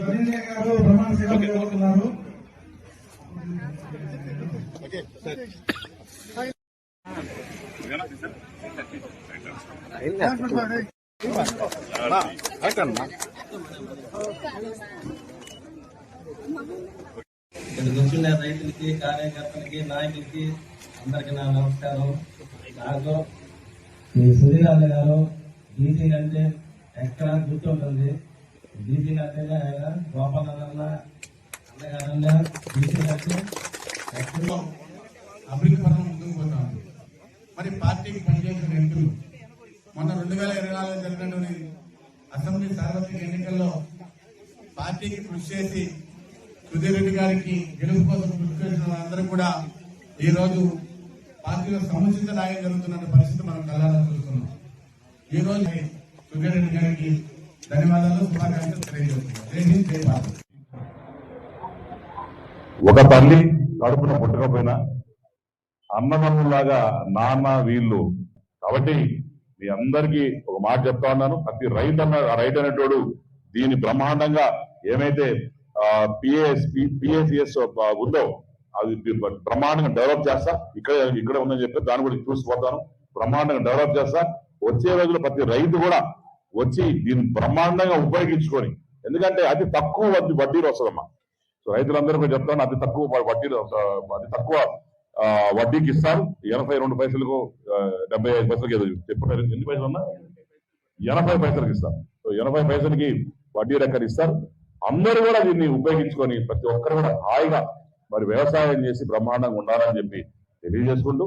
రవీంద్ర గారు ప్రమాణ ఓకే సరే. ఇక్కడ కూర్చున్న రైతులకి కార్యకర్తలకి నాయకులకి అందరికి నా నమస్కారం. నాకు ఈ సుధీరాజు గారు బీసీ అంటే ఎక్కడ గుర్తుంటుంది? బీసీ అంటేనే ఆయన గోపాలన్న అన్నగారన్న బీసీ అంటే ఎక్కడ? అభివృద్ధి పరంగా ముందుకు పోతాం మరి పార్టీకి వ్యక్తులు మొన్న రెండు వేల ఇరవై నాలుగు జరిగినటువంటి అసెంబ్లీ సార్వత్రిక ఎన్నికల్లో పార్టీకి కృషి చేసి సుధీర్ రెడ్డి గారికి గెలుపు కోసం కృషి చేసిన వాళ్ళందరూ కూడా ఈ రోజు పార్టీలో సముచిత న్యాయం జరుగుతున్న పరిస్థితి మనం కళ్ళారా చూస్తున్నాం. ఈ రోజు సుధీర్ రెడ్డి గారికి ధన్యవాదాలు శుభాకాంక్షలు తెలియజేస్తున్నాం. ఒక తల్లి కడుపున పుట్టకపోయినా అన్నదమ్ములాగా నాన్న వీళ్ళు. కాబట్టి మీ అందరికీ ఒక మాట చెప్తా ఉన్నాను. ప్రతి రైతు అన్న రైతు అనేటోడు దీని బ్రహ్మాండంగా ఏమైతే పిఎస్ పిఎస్సిఎస్ ఉందో అది బ్రహ్మాండంగా డెవలప్ చేస్తా. ఇక్కడ ఇక్కడ ఉందని చెప్పి దాన్ని కూడా చూసిపోతాను బ్రహ్మాండంగా డెవలప్ చేస్తా. వచ్చే రోజుల్లో ప్రతి రైతు కూడా వచ్చి దీన్ని బ్రహ్మాండంగా ఉపయోగించుకొని ఎందుకంటే అతి తక్కువ వడ్డీలు వస్తుందమ్మా. సో రైతులందరూ కూడా చెప్తాను అతి తక్కువ వడ్డీలు అతి తక్కువ వడ్డీకి ఇస్తారు. ఎనభై రెండు పైసలకు ఆ, డెబ్బై ఐదు పైసలకి ఏదో చెప్పారు. ఎన్ని పైసలు ఉన్నా ఎనభై పైసలకి ఇస్తారు. సో ఎనభై పైసలకి వడ్డీ రెక్కలు ఇస్తారు. అందరూ కూడా దీన్ని ఉపయోగించుకొని ప్రతి ఒక్కరు కూడా హాయిగా మరి వ్యవసాయం చేసి బ్రహ్మాండంగా ఉండాలని చెప్పి తెలియజేసుకుంటూ